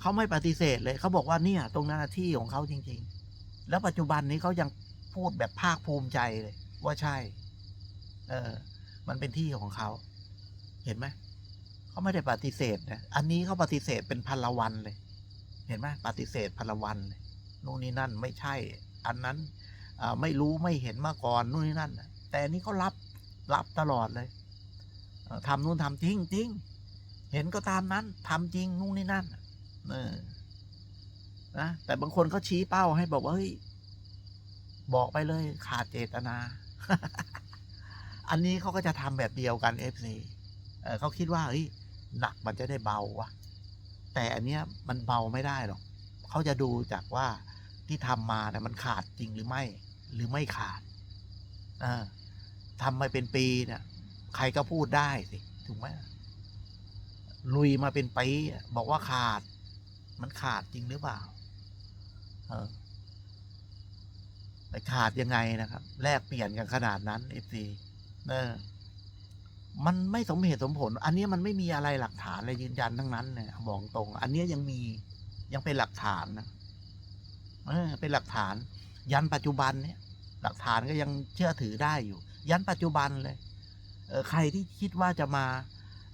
เขาไม่ปฏิเสธเลยเขาบอกว่าเนี่ย ตรงนั้นที่ของเขาจริง ๆ แล้วปัจจุบันนี้เขายังพูดแบบภาคภูมิใจเลย ว่าใช่ เออ มันเป็นที่ของเขาเห็นไหมเขาไม่ได้ปฏิเสธนะอันนี้เขาปฏิเสธเป็นพันละวันเลย เห็นไหมปฏิเสธพันละวันเลยนู่นนี่นั่นไม่ใช่ อันนั้นไม่รู้ไม่เห็นมาก่อนนู่นนี่นั่นแต่อันนี้เขารับรับตลอดเลยเอ่อทำนู่นทำจริงจริงเห็นก็ตามนั้นทำจริงนู่นนี่นั่น นะเออนะแต่บางคนเขาชี้เป้าให้บอกว่าเฮ้ยบอกไปเลยขาดเจตนา อันนี้เขาก็จะทำแบบเดียวกันเอฟซีเขาคิดว่าเฮ้ยหนักมันจะได้เบาวะแต่อันเนี้ยมันเบาไม่ได้หรอกเขาจะดูจากว่าที่ทำมาเนี่ยมันขาดจริงหรือไม่ หรือไม่ขาดออทำมาเป็นปีเนี่ย ใครก็พูดได้สิถูกไหมลุยมาเป็นปีบอกว่าขาด มันขาดจริงหรือเปล่า เออแต่ขาดยังไงนะครับ แลกเปลี่ยนกันขนาดนั้นเอฟซีเออมันไม่สมเหตุสมผล อันนี้มันไม่มีอะไรหลักฐานอะไรยืนยันทั้งนั้นเนี่ยบอกตรง อันนี้ยยังมียังเป็นหลักฐานนะเออเป็นหลักฐาน ยันปัจจุบันเนี่ย หลักฐานก็ยังเชื่อถือได้อยู่ ยันปัจจุบันเลย เออใครที่คิดว่าจะมา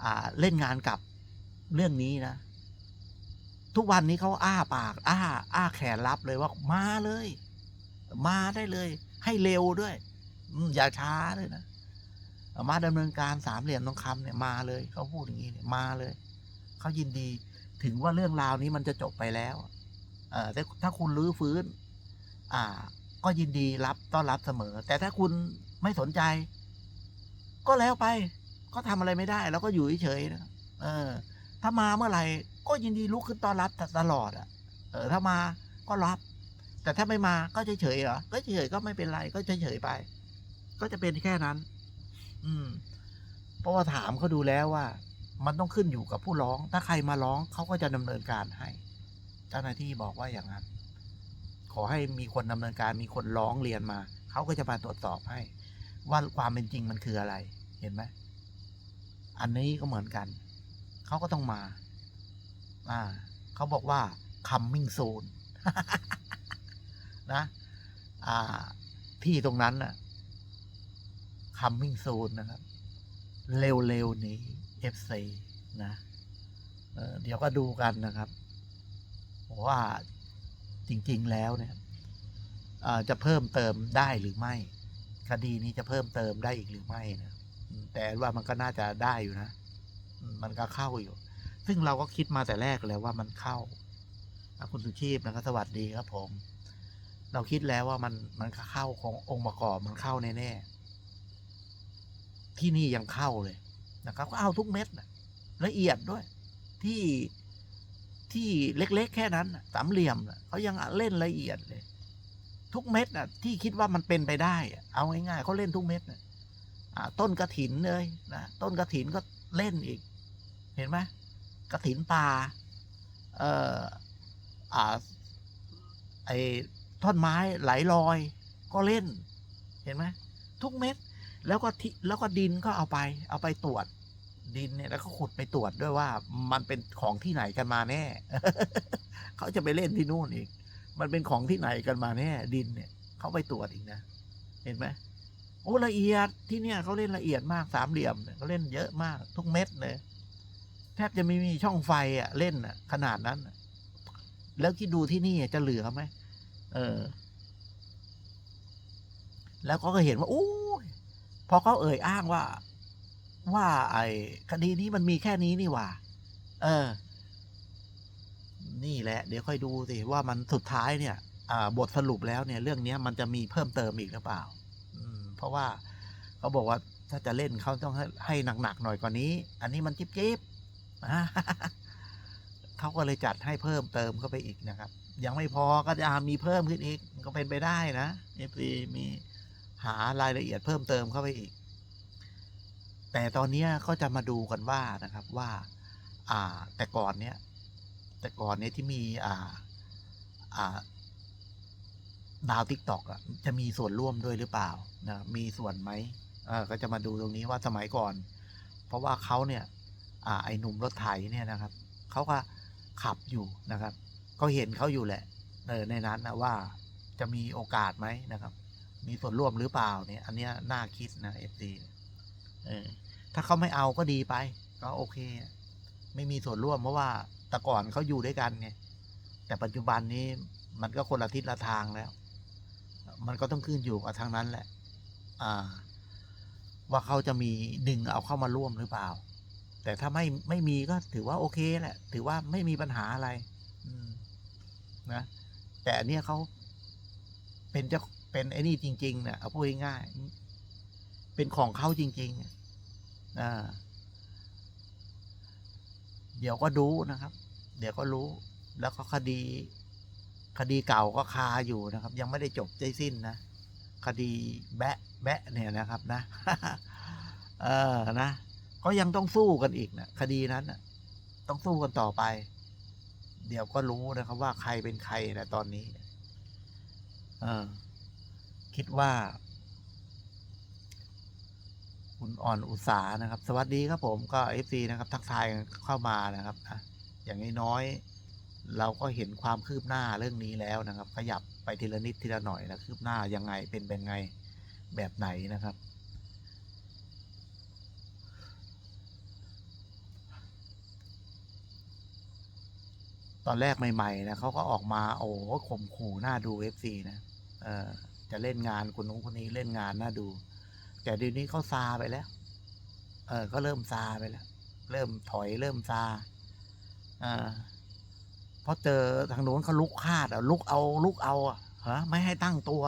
อ่าเล่นงานกับเรื่องนี้นะ ทุกวันนี้เขาอ้าปาก อ้า อ้าแขนรับเลยว่ามาเลย มาได้เลย ให้เร็วด้วยอย่าช้าเลยนะมาดำเนินการสามเหลี่ยมทองคำเนี่ยมาเลยเขาพูดอย่างนี้เนี่ยมาเลยเขายินดีถึงว่าเรื่องราวนี้มันจะจบไปแล้ว เออแต่ถ้าคุณรื้อฟื้น อ่า ก็ยินดีรับต้อนรับเสมอ แต่ถ้าคุณไม่สนใจ ก็แล้วไป ก็ทำอะไรไม่ได้ แล้วก็อยู่เฉยๆนะเออ ถ้ามาเมื่อไหร่ก็ยินดีลุกขึ้นต้อนรับตลอดอะ เออถ้ามาก็รับ แต่ถ้าไม่มาก็เฉยๆเหรอก็เฉยก็ไม่เป็นไร ก็เฉยๆไป ก็จะเป็นแค่นั้น อืม เพราะว่าถามเขาดูแล้วว่า มันต้องขึ้นอยู่กับผู้ร้อง ถ้าใครมาร้องเขาก็จะดำเนินการให้ เจ้าหน้าที่บอกว่าอย่างนั้น ขอให้มีคนดำเนินการมีคนร้องเรียนมาเขาก็จะมาตรวจสอบให้ ว่าความเป็นจริงมันคืออะไร เห็นไหมอันนี้ก็เหมือนกัน เขาก็ต้องมา อ่าเขาบอกว่า coming soon นะ อ่า ที่ตรงนั้นน่ะ coming soon นะครับ เร็วๆนี้ FC นะเเดี๋ยวก็ดูกันนะครับว่าจริง ๆ แล้วเนี่ยอ่าจะเพิ่มเติมได้หรือไม่ คดีนี้จะเพิ่มเติมได้อีกหรือไม่นะแต่ว่ามันก็น่าจะได้อยู่นะ มันก็เข้าอยู่ ซึ่งเราก็คิดมาแต่แรกแล้วว่ามันเข้าคุณสุชีพนะครับสวัสดีครับผม เราคิดแล้วว่ามันมันก็เข้าขององค์ประกอบมันเข้าแน่ๆที่นี่ยังเข้าเลยนะครับ ก็เอาทุกเม็ดนะละเอียดด้วย ที่ที่เล็กๆ แค่นั้นสามเหลี่ยมนะเขายังเล่นละเอียดเลย ทุกเม็ดน่ะที่คิดว่ามันเป็นไปได้ เอาง่ายๆเขาเล่นทุกเม็ดนะต้นกระถินเลยนะต้นกระถินก็เล่นอีก เห็นไหมกระถินป่าเอ่ออ่าไอ้ท่อนไม้ไหลลอย ก็เล่น เห็นไหมทุกเม็ด แล้วก็ที่แล้วก็ดินก็เอาไป เอาไปตรวจ ดินเนี่ยแล้วก็ขุดไปตรวจด้วยว่า มันเป็นของที่ไหนกันมาแน่เขาจะไปเล่นที่นู่นอีก มันเป็นของที่ไหนกันมาแน่ดินเนี่ยเขาไปตรวจอีกนะเห็นไหมโอ้ละเอียดที่เนี่ยเขาเล่นละเอียดมากสามเหลี่ยมเนี่ยเขาเล่นเยอะมาก ทุกเม็ดเลย แทบจะไม่มีช่องไฟอะ เล่นอะ ขนาดนั้น แล้วคิดดูที่นี่จะเหลือไหมเออ แล้วก็เห็นว่าโอ้ยพอเขาเอ่ยอ้างว่า ว่า ไอ้คดีนี้มันมีแค่นี้นี่หว่า เออ นี่แหละ เดี๋ยวค่อยดูสิว่ามันสุดท้ายเนี่ยบทสรุปแล้วเนี่ย เรื่องนี้มันจะมีเพิ่มเติมอีกหรือเปล่า อืม เพราะว่าเขาบอกว่าถ้าจะเล่นเขาต้องให้ใหหนักๆหน่อยกว่านี้ อันนี้มันจิ๊บจิบ เขาก็เลยจัดให้เพิ่มเติมเข้าไปอีกนะครับ ยังไม่พอก็จะมีเพิ่มขึ้นอีกก็เป็นไปได้นะเอฟซีมีหารายละเอียดเพิ่มเติมเข้าไปอีก แต่ตอนนี้ก็จะมาดูกันว่านะครับว่า อ่า แต่ก่อนเนี้ยแต่ก่อนเนี้ยที่มีอ่า อ่าดาวทิกตอกอะจะมีส่วนร่วมด้วยหรือเปล่านะมีส่วนไหมเออก็จะมาดูตรงนี้ว่าสมัยก่อน เพราะว่าเขาเนี่ย ไอหนุ่มรถไถเนี่ยนะครับเขาก็ขับอยู่นะครับก็เห็นเขาอยู่แหละเออในนั้นนะว่าจะมีโอกาสไหมนะครับ มีส่วนร่วมหรือเปล่าเนี่ย อันเนี้ยน่าคิดนะเอฟซีเออถ้าเขาไม่เอาก็ดีไป ก็โอเค ไม่มีส่วนร่วมเพราะว่าแต่ก่อนเขาอยู่ด้วยกันไงแต่ปัจจุบันนี้มันก็คนละทิศละทางแล้ว มันก็ต้องขึ้นอยู่กับทางนั้นแหละ อ่า ว่าเขาจะมีดึงเอาเข้ามาร่วมหรือเปล่า แต่ถ้าไม่ไม่มีก็ถือว่าโอเคแหละ ถือว่าไม่มีปัญหาอะไรนะแต่อันเนี้ยเขาเป็นเจ้าเป็นไอ้นี่จริงๆเนี่ยเอาพูดง่ายๆเป็นของเขาจริงๆอ่าเดี๋ยวก็รู้นะครับ เดี๋ยวก็รู้ แล้วก็คดี คดีเก่าก็คาอยู่นะครับ ยังไม่ได้จบใจสิ้นนะคดีแบะแบะเนี่ยนะครับนะ เออนะ ก็ยังต้องสู้กันอีกนะคดีนั้นนะต้องสู้กันต่อไป เดี๋ยวก็รู้นะครับ ว่าใครเป็นใครนะตอนนี้ เออ คิดว่า คุณอ่อนอุตสานะครับ สวัสดีครับผมก็เอฟซีนะครับ ทักทายเข้ามานะครับนะอย่างน้อยเราก็เห็นความคืบหน้าเรื่องนี้แล้วนะครับ ขยับไปทีละนิดทีละหน่อยนะคืบหน้ายังไงเป็นเป็นไงแบบไหนนะครับ ตอนแรกใหม่ๆนะเขาก็ออกมาโอ้โหข่มขู่หน้าดูเอฟซีนะเออจะเล่นงานคนนู้นคนนี้เล่นงานน่าดู แต่เดี๋ยวนี้เขาซาไปแล้ว เออ ก็เริ่มซาไปแล้ว เริ่มถอยเริ่มซาอ่าเพราะเจอทางโน้นเขาลุกคาดอะลุกเอาลุกเอาอะฮะไม่ให้ตั้งตัว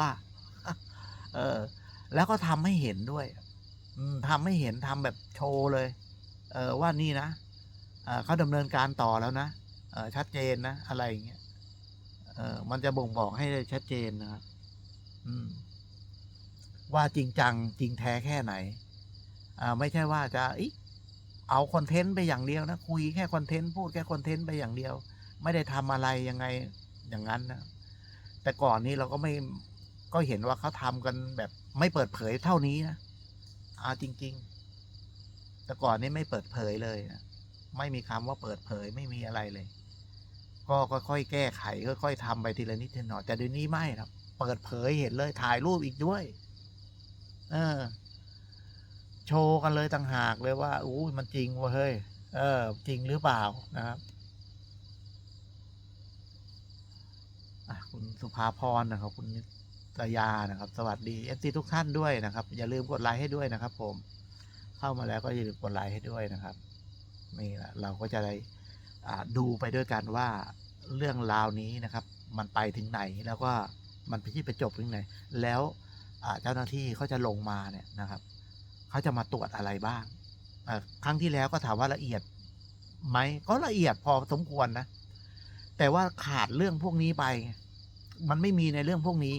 เออ แล้วก็ทำให้เห็นด้วย อืมทำให้เห็นทำแบบโชว์เลย เออว่านี่นะเออเขาดำเนินการต่อแล้วนะ ชัดเจนนะ อะไรอย่างเงี้ยเออมันจะบ่งบอกให้ชัดเจนนะครับว่าจริงจังจริงแท้แค่ไหน อ่า ไม่ใช่ว่าจะอเอาคอนเทนต์ไปอย่างเดียวนะคุยแค่คอนเทนต์พูดแค่คอนเทนต์ไปอย่างเดียว ไม่ได้ทำอะไรยังไงอย่างนั้นนะแต่ก่อนนี้เราก็ไม่ก็เห็นว่าเขาทำกันแบบไม่เปิดเผยเท่านี้นะอาจริง ๆ แต่ก่อนนี้ไม่เปิดเผยเลยนะไม่มีคำว่าเปิดเผยไม่มีอะไรเลย ก็ค่อยๆแก้ไขค่อยๆทำไปทีละนิดทีละหน่อยแต่เดี๋ยวนี้ไม่ครับ เปิดเผยเห็นเลยถ่ายรูปอีกด้วย เออ โชว์กันเลยต่างหากเลยว่าอู้มันจริงวะเฮ้ยเออ จริงหรือเปล่านะครับคุณสุภาพรนะครับ คุณนิตยานะครับ สวัสดีเอฟซีทุกท่านด้วยนะครับ อย่าลืมกดไลค์ให้ด้วยนะครับ ผม เข้ามาแล้วก็อย่าลืมกดไลค์ให้ด้วยนะครับนี่แหละเราก็จะได้ ดูไปด้วยกันว่าเรื่องราวนี้นะครับ มันไปถึงไหนแล้วก็มันไปที่ไปจบถึงไหน แล้วเจ้าหน้าที่เขาจะลงมาเนี่ยนะครับเขาจะมาตรวจอะไรบ้างครั้งที่แล้วก็ถามว่าละเอียดไหมก็ละเอียดพอสมควรนะ แต่ว่าขาดเรื่องพวกนี้ไป มันไม่มีในเรื่องพวกนี้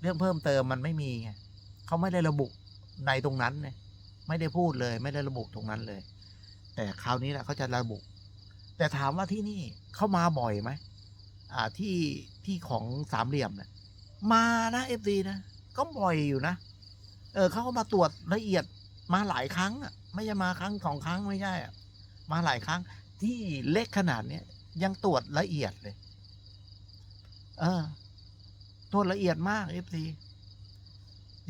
เรื่องเพิ่มเติมมันไม่มีเขาไม่ได้ระบุในตรงนั้นเนี่ยไม่ได้พูดเลย ไม่ได้ระบุตรงนั้นเลย แต่คราวนี้แหละเขาจะระบุ แต่ถามว่าที่นี่เข้ามาบ่อยไหมอ่าที่ที่ของสามเหลี่ยมเนี่ยมานะเอฟซีนะ ก็บ่อยอยู่นะ เออเขาก็มาตรวจละเอียดมาหลายครั้งอะไม่ใช่มาครั้งสองครั้งไม่ใช่อะมาหลายครั้ง ที่เล็กขนาดเนี้ยยังตรวจละเอียดเลย เออตรวจละเอียดมากเอฟซี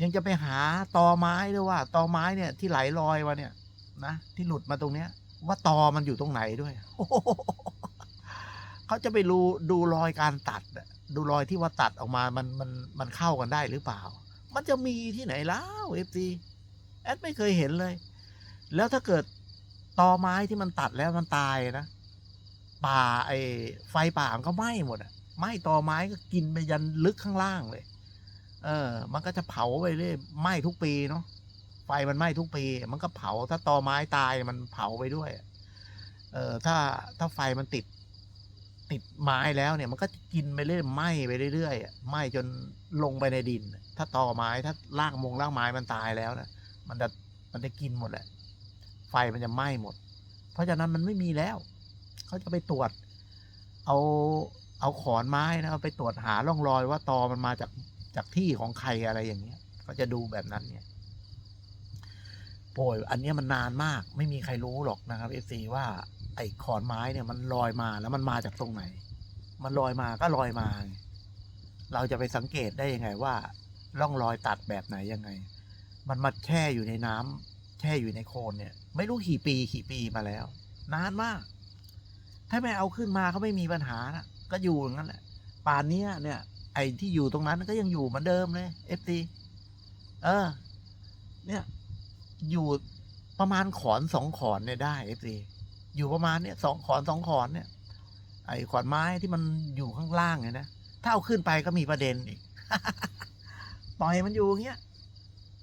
ยังจะไปหาตอไม้ด้วยว่าตอไม้เนี่ย ที่ไหลลอยมาเนี่ย นะที่หลุดมาตรงเนี้ย ว่าตอมันอยู่ตรงไหนด้วยเขาจะไปดูดูรอยการตัดดูรอยที่ว่าตัดออกมามันมันมันเข้ากันได้หรือเปล่า มันจะมีที่ไหนแล้วเอฟซีแอดไม่เคยเห็นเลย แล้วถ้าเกิดตอไม้ที่มันตัดแล้วมันตายนะป่าไอ้ไฟป่ามันก็ไหม้หมดอะไหม้ตอไม้ก็กินไปยันลึกข้างล่างเลย เออ มันก็จะเผาไปเรื่อยไหม้ทุกปีเนาะ ไฟมันไหม้ทุกปี มันก็เผาถ้าตอไม้ตายมันเผาไปด้วย เออถ้าถ้าไฟมันติด ติดไม้แล้วเนี่ย มันก็กินไปเรื่อยไหม้ไปเรื่อยๆไหม้จนลงไปในดิน ถ้าตอไม้ถ้าลางมงล่างไม้มันตายแล้วนะมันจะมันจะกินหมดแหละ ไฟมันจะไหม้หมด เพราะฉะนั้นมันไม่มีแล้ว เขาจะไปตรวจ เอาเอาขอนไม้นะไปตรวจหาร่องรอยว่าตอมันมาจากจากที่ของใครอะไรอย่างเงี้ยเขาจะดูแบบนั้นเนี่ย โอ้ยอันนี้มันนานมาก ไม่มีใครรู้หรอกนะครับเอฟซีว่าไอ้ขอนไม้เนี่ยมันลอยมาแล้วมันมาจากตรงไหน มันลอยมาก็ลอยมา เราจะไปสังเกตได้ยังไงว่าร่องรอยตัดแบบไหนยังไง มันมาแช่อยู่ในน้ำแช่อยู่ในโคลนเนี่ย ไม่รู้กี่ปีกี่ปีมาแล้ว นานมาก ถ้าไม่เอาขึ้นมาก็ไม่มีปัญหานะก็อยู่อย่างนั้นแหละป่านนี้เนี่ย ไอ้ที่อยู่ตรงนั้นก็ยังอยู่เหมือนเดิมเลยเอฟซีเออ เนี่ย อยู่ประมาณขอนสองขอนเนี่ยได้เอฟซีอยู่ประมาณเนี่ยสองขอนสองขอนเนี่ย ไอ้ขอนไม้ที่มันอยู่ข้างล่างเนี่ยนะถ้าเอาขึ้นไปก็มีประเด็นอีกปล่อยมันอยู่อย่างเงี้ย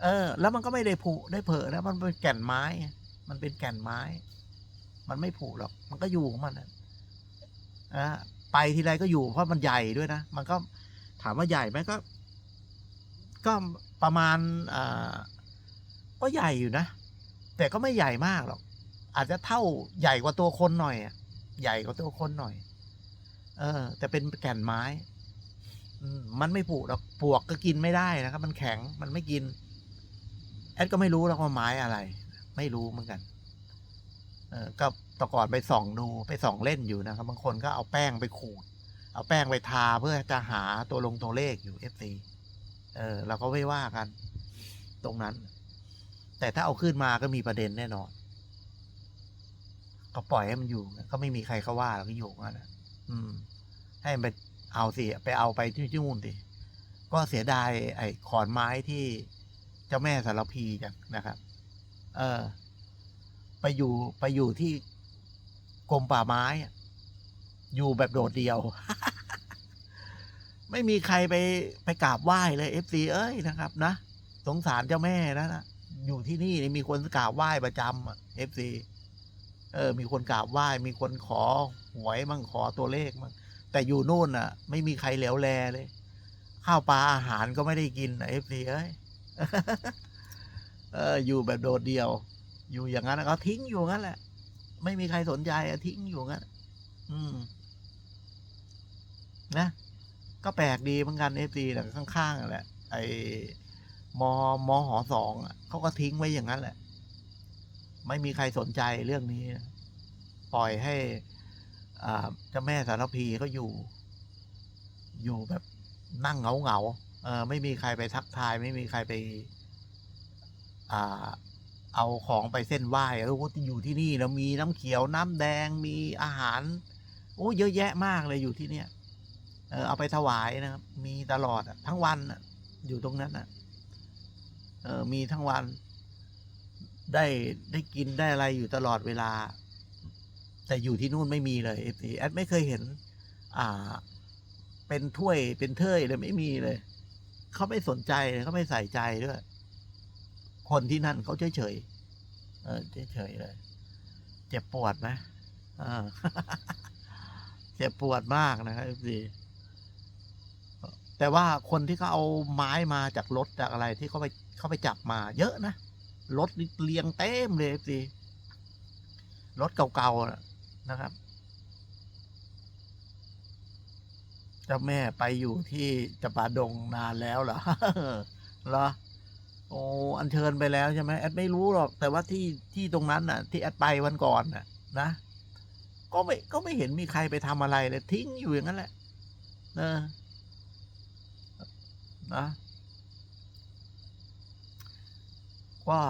เออ แล้วมันก็ไม่ได้ผุได้เผลอนะมันเป็นแก่นไม้ มันเป็นแก่นไม้ มันไม่ผุหรอก มันก็อยู่ของมันนะไปทีไรก็อยู่เพราะมันใหญ่ด้วยนะ มันก็ถามว่าใหญ่ไหมก็ ก็ประมาณอ่า ก็ใหญ่อยู่นะ แต่ก็ไม่ใหญ่มากหรอก อาจจะเท่าใหญ่กว่าตัวคนหน่อยอะใหญ่กว่าตัวคนหน่อย เออ แต่เป็นแก่นไม้มันไม่ผุหรอกปวกก็กินไม่ได้นะครับ มันแข็งมันไม่กิน แอดก็ไม่รู้แล้วว่าไม้อะไร ไม่รู้เหมือนกัน เออก็ตะก่อนไปส่องดูไปส่องเล่นอยู่นะครับ บางคนก็เอาแป้งไปขูด เอาแป้งไปทาเพื่อจะหาตัวลงตัวเลขอยู่ FC เออเราก็ไม่ว่ากัน ตรงนั้น แต่ถ้าเอาขึ้นมาก็มีประเด็นแน่นอน ก็ปล่อยให้มันอยู่ก็ไม่มีใครเขาว่าเราก็อยู่งั้นนะอืม ให้มันไปเอาสิไปเอาไปที่ที่นู่นสิก็เสียดายไอ้ขอนไม้ที่เจ้าแม่สารพีจังนะครับ เออ ไปอยู่ไปอยู่ที่กรมป่าไม้อะอยู่แบบโดดเดียว ไม่มีใครไปไปกราบไหว้เลยเอฟซีเอ้ยนะครับ นะ สงสารเจ้าแม่นะนะ อยู่ที่นี่นี่มีคนกราบไหว้ประจำเอฟซีเออ มีคนกราบไหว้ มีคนขอหวยมั่งขอตัวเลขมั่งแต่อยู่นู่นน่ะ ไม่มีใครเหลียวแลเลย ข้าวปลาอาหารก็ไม่ได้กินเอฟซีเอ้ยเออ อยู่แบบโดดเดี่ยว อยู่อย่างนั้นก็ทิ้งอยู่งั้นแหละ ไม่มีใครสนใจอะทิ้งอยู่งั้นอืม นะ ก็แปลกดีเหมือนกันเอฟซีแต่ข้างๆแหละ ไอ มมหอสองเขาก็ทิ้งไว้อย่างนั้นแหละ ไม่มีใครสนใจเรื่องนี้ ปล่อยให้เจ้าแม่สารพีเขาอยู่ อยู่แบบนั่งเหงาเหงาเออไม่มีใครไปทักทาย ไม่มีใครไป อ่า เอาของไปเส้นไหว้เออว่าอยู่ที่นี่แล้วมีน้ำเขียวน้ำแดงมีอาหาร โอ้เยอะแยะมากเลยอยู่ที่เนี่ยเออเอาไปถวายนะครับ มีตลอดทั้งวันอะอยู่ตรงนั้นอะ มีทั้งวัน ได้ได้กินได้อะไรอยู่ตลอดเวลา แต่อยู่ที่นู่นไม่มีเลยเอฟซีแอดไม่เคยเห็น อ่า เป็นถ้วยเป็นเทยเลยไม่มีเลย เขาไม่สนใจเลยเขาไม่ใส่ใจด้วย คนที่นั่นเขาเฉยเฉยเออเฉยเฉยเลย เจ็บปวดไหมอ่าเจ็บปวดมากนะครับเอฟซีแต่ว่าคนที่เขาเอาไม้มาจากรถจากอะไรที่เขาไป เขาไปจับมาเยอะนะ รถเรียงเต็มเลยเอฟซีรถเก่าๆนะครับเจ้าแม่ไปอยู่ที่จำปาดงนานแล้วเหรอเหรอ โอ้อันเชิญไปแล้วใช่ไหมแอดไม่รู้หรอก แต่ว่าที่ที่ตรงนั้นน่ะ ที่แอดไปวันก่อนน่ะ นะ ก็ไม่ก็ไม่เห็นมีใครไปทำอะไรเลย ทิ้งอยู่อย่างนั้นแหละเออนะ ว่า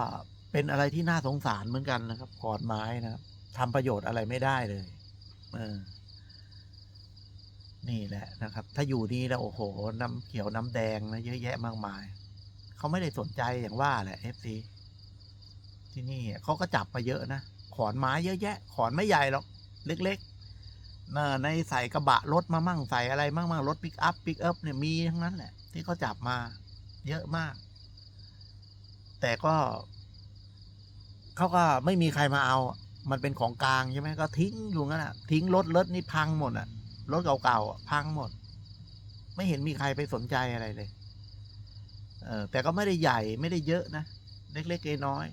เป็นอะไรที่น่าสงสารเหมือนกันนะครับขอนไม้นะครับทำประโยชน์อะไรไม่ได้เลยเออนี่แหละนะครับ ถ้าอยู่นี่แล้วโอ้โห น้ำเขียวน้ำแดงนะเยอะแยะมากมาย เขาไม่ได้สนใจอย่างว่าแหละเอฟซีที่นี่เขาก็จับมาเยอะนะขอนไม้เยอะแยะ ขอนไม่ใหญ่หรอกเล็กๆนในใส่กระบะรถมามั่งใส่อะไรมั่งมั่งรถปิกอัพปิกอัพเนี่ยมีทั้งนั้นแหละ ที่เขาจับมาเยอะมาก แต่ก็เขาก็ไม่มีใครมาเอา มันเป็นของกลางใช่ไหมก็ทิ้งอยู่งั้นอะ ทิ้งรถรถนี่พังหมดอะ รถเก่าๆพังหมด ไม่เห็นมีใครไปสนใจอะไรเลย เออแต่ก็ไม่ได้ใหญ่ไม่ได้เยอะนะ เล็กๆน้อย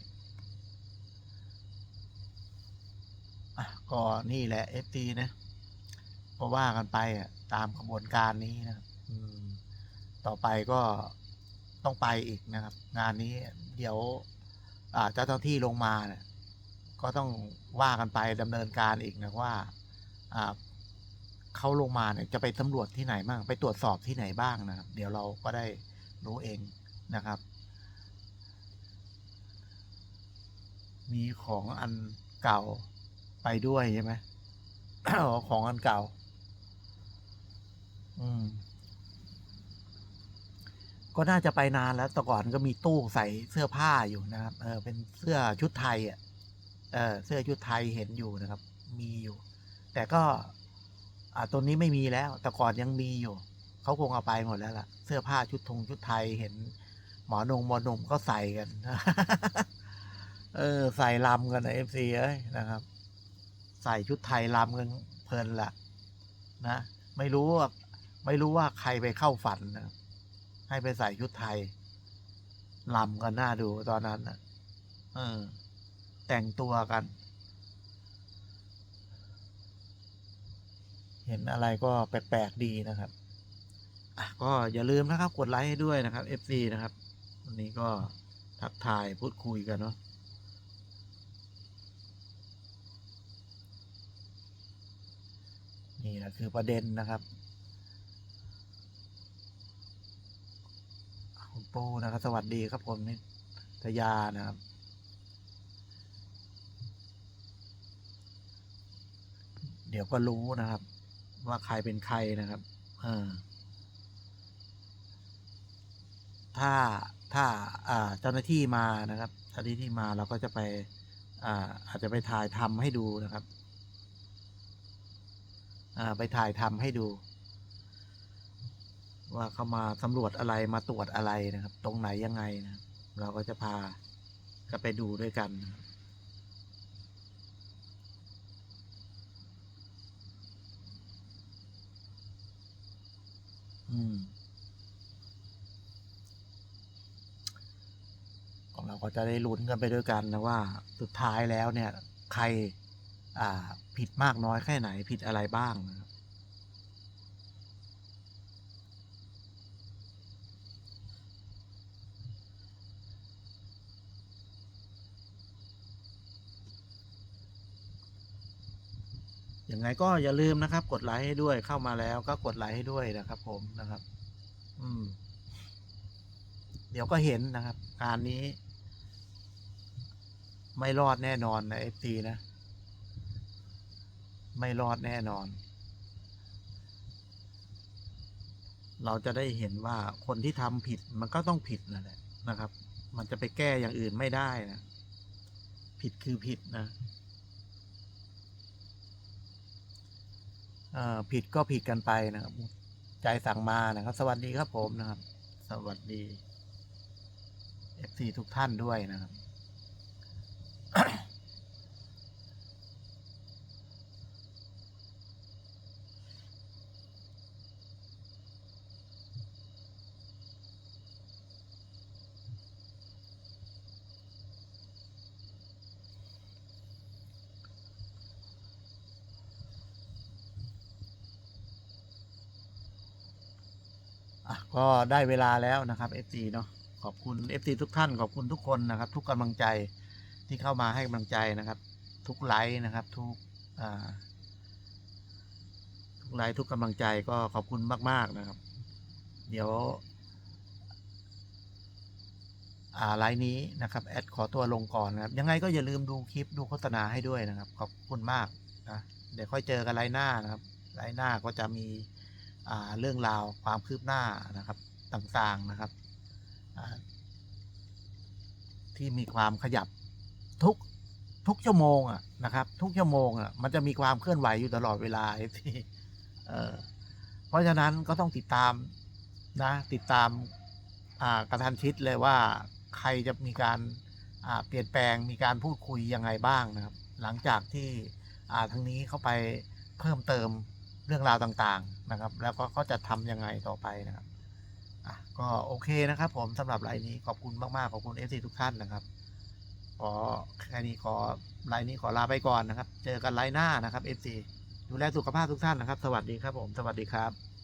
ก็นี่แหละเอฟทีนะก็ว่ากันไปอะ ตามกระบวนการนี้นะต่อไปก็ ต้องไปอีกนะครับ งานนี้เดี๋ยวเจ้าหน้าที่ลงมาเนี่ยก็ต้องว่ากันไปดำเนินการอีกนะว่าเขาลงมาเนี่ยจะไปสำรวจที่ไหนบ้างไปตรวจสอบที่ไหนบ้างนะครับ เดี๋ยวเราก็ได้รู้เองนะครับ มีของอันเก่าไปด้วยใช่ไหมของอันเก่า อืม ก็น่าจะไปนานแล้วแต่ก่อนก็มีตู้ใส่เสื้อผ้าอยู่นะครับ เออเป็นเสื้อชุดไทยอะ เออเสื้อชุดไทยเห็นอยู่นะครับ มีอยู่ แต่ก็ อ่าตัวนี้ไม่มีแล้ว แต่ก่อนยังมีอยู่ เขาคงเอาไปหมดแล้วล่ะ เสื้อผ้าชุดทงชุดไทยเห็น หมอนงหมอนมก็ใส่กัน เออ ใส่ลำกันนะเอฟซีเอ้ยนะครับ ใส่ชุดไทยลำกันเพลินละนะ ไม่รู้ว่าไม่รู้ว่าใครไปเข้าฝันนะ ให้ไปใส่ชุดไทยลำกันน่าดูตอนนั้นนะเออ แต่งตัวกัน เห็นอะไรก็แปลกๆดีนะครับก็อย่าลืมนะครับ กดไลค์ให้ด้วยนะครับ FC นะครับ วันนี้ก็ทักทายพูดคุยกันเนาะนี่แหละคือประเด็นนะครับ คุณ ปูนะครับ สวัสดีครับผมนิตยานะครับ เดี๋ยวก็รู้นะครับ ว่าใครเป็นใครนะครับเออถ้าถ้าเจ้าหน้าที่มานะครับเจ้าหน้าที่มาเราก็จะไปอาอาจจะไปถ่ายทำให้ดูนะครับอไปถ่ายทำให้ดู ว่าเขามาสำรวจอะไรมาตรวจอะไรนะครับ ตรงไหนยังไงนะครับเราก็จะพาก็ไปดูด้วยกันนะอืมของเราก็จะได้ลุ้นกันไปด้วยกันนะว่าสุดท้ายแล้วเนี่ย ใคร อ่า ผิดมากน้อยแค่ไหนผิดอะไรบ้างนะ ยังไงก็อย่าลืมนะครับ กดไลค์ให้ด้วยเข้ามาแล้วก็กดไลค์ให้ด้วยนะครับ ผมนะครับ อืม เดี๋ยวก็เห็นนะครับการนี้ ไม่รอดแน่นอนนะเอฟซีนะ ไม่รอดแน่นอน เราจะได้เห็นว่าคนที่ทำผิดมันก็ต้องผิดนั่นแหละนะครับ มันจะไปแก้อย่างอื่นไม่ได้นะ ผิดคือผิดนะ เอ่อ ผิดก็ผิดกันไปนะครับ ใจสั่งมานะครับ สวัสดีครับผมนะครับ สวัสดีเอฟซีทุกท่านด้วยนะครับ อะ ก็ได้เวลาแล้วนะครับ FC เนาะขอบคุณ FC ทุกท่านขอบคุณทุกคนนะครับ ทุกกำลังใจที่เข้ามาให้กำลังใจนะครับ ทุกไลค์นะครับ ทุกทุกไลค์ทุกกำลังใจก็ขอบคุณมาก ๆนะครับ เดี๋ยวไลน์นี้นะครับแอดขอตัวลงก่อนนะครับ ยังไงก็อย่าลืมดูคลิปดูโฆษณาให้ด้วยนะครับ ขอบคุณมากนะเดี๋ยวค่อยเจอกันไลน์หน้านะครับไลน์หน้าก็จะมี เรื่องราวความคืบหน้านะครับต่างๆนะครับ ที่มีความขยับทุกทุกชั่วโมงอะนะครับ ทุกชั่วโมงอะมันจะมีความเคลื่อนไหวอยู่ตลอดเวลาที่เพราะฉะนั้นก็ต้องติดตามนะติดตามกระทันชิดเลยว่าใครจะมีการเปลี่ยนแปลงมีการพูดคุยยังไงบ้างนะครับ หลังจากที่ทางนี้เข้าไปเพิ่มเติม เรื่องราวต่างๆนะครับ แล้วก็เขาจะทำยังไงต่อไปนะครับอะก็โอเคนะครับ ผมสำหรับไลน์นี้ขอบคุณมากๆขอบคุณเอฟซีทุกท่านนะครับขอแค่นี้ขอไลน์นี้ขอลาไปก่อนนะครับ เจอกันไลน์หน้านะครับเอฟซีดูแลสุขภาพทุกท่านนะครับ สวัสดีครับผม สวัสดีครับ